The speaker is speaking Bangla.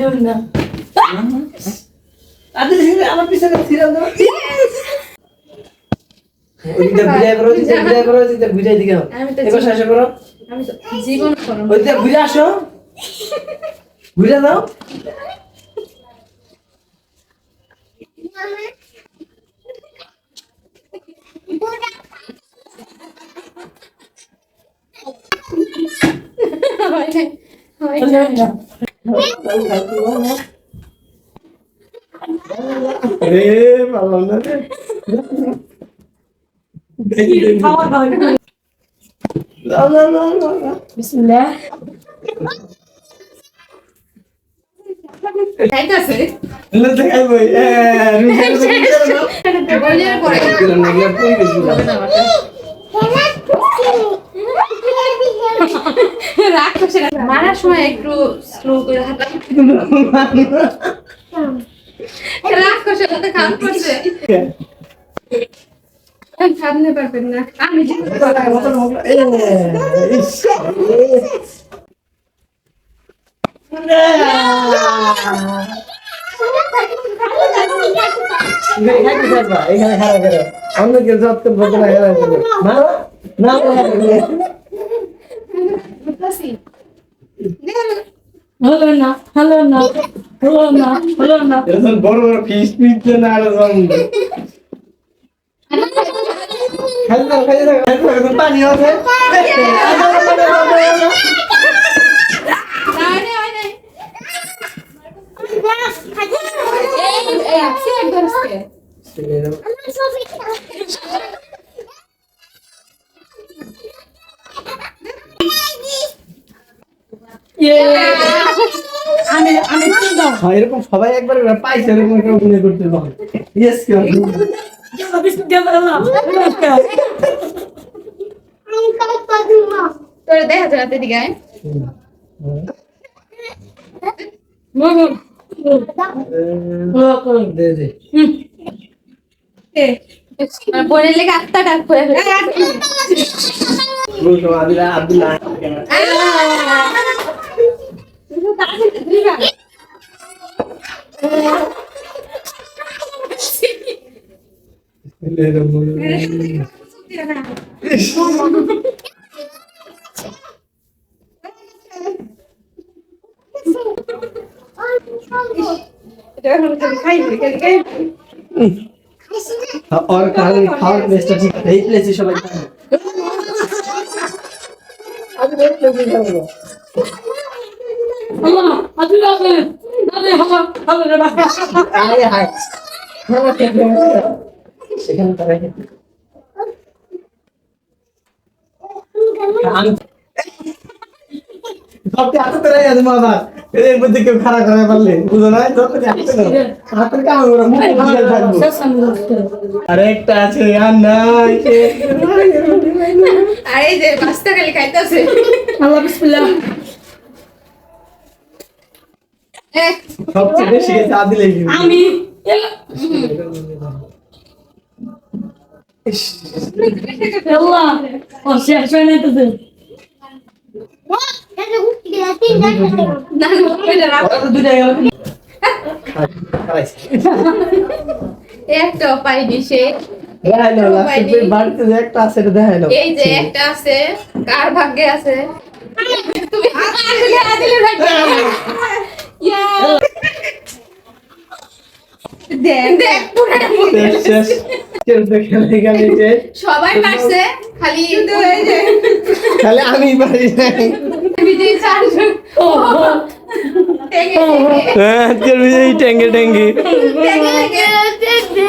দেবেন না। তাদের আমার পিছনে ছিঁড়ে দাও ওইটা ঘুরে করো ওইটা ঘুরে করো ওইটা ঘুরে দিকে এবার শেষ করো। জীবন করো। ওইটা ঘুরে আসো। ঘুরে দাও হয় হয়। নাই। দেবেন না রে ভালো না রে খাওয়া খাওয়া না না না না না বিসমিল্লাহ খাইতাছে? না দেখাই বই এ বইলের পরে। গেলাম না গেলাম কই গেছিলাম রাগ করছে না। মারার সময় একটু স্লো করে হাঁটা। রাগ করছে, তাতে খান করছে। অন্য কেউ না না। হলো না হলো না হলো না হলো না এরকম বড় বড় ফিস নিচ্ছে না আর খালি দাও খালি দাও খালি দাও এখন পানি আছে ইয়ে আমি আমি দাও হ্যাঁ এরকম সবাই একবার পাইছে এরকম একটা মনে করতে ইয়েস দেখা যায় রাতের দিকে বোনের লেগে আত্মা ডাক করে। আব্দুল্লাহ और कहानी खाओ मिस्टर जी नहीं ले जी सब अब देख लो क्या होगा अल्लाह अभी आ गए अरे हवा हवा रे बाप आए हाय हवा क्या সেখানে তারা আমি সবটি হাতে তোরাই আছে মামা এর মধ্যে কেউ খারাপ করে পারলে বুঝো না যত হাতে হাতের কাম ওরা মুখে দিয়ে থাকব? শেষ আমি আরেকটা আছে আর নাই। আর এই যে পাঁচটা খালি খাইতেছে। আল্লাহ বিসমিল্লাহ। সবচেয়ে বেশি গেছে আদিলে আমি আল্লাহ ও শেষ হয়ে নাই তো না ওইটা রাখ। দুটাই গেল খারাইছে একটাও পাইনি সে বাড়িতে যে একটা এই যে একটা আছে কার ভাগ্যে আছে তুমি ইয়া দেখ পুরোটা শেষ শেষ কেউ তো খেলে গেলে যে সবাই পারছে খালি শুধু এই যে খালি আমি পারি নাই। বিজয় চারজন হ্যাঁ তোর বিজয়ী ট্যাঙ্গে ট্যাঙ্গে টেকে টেকে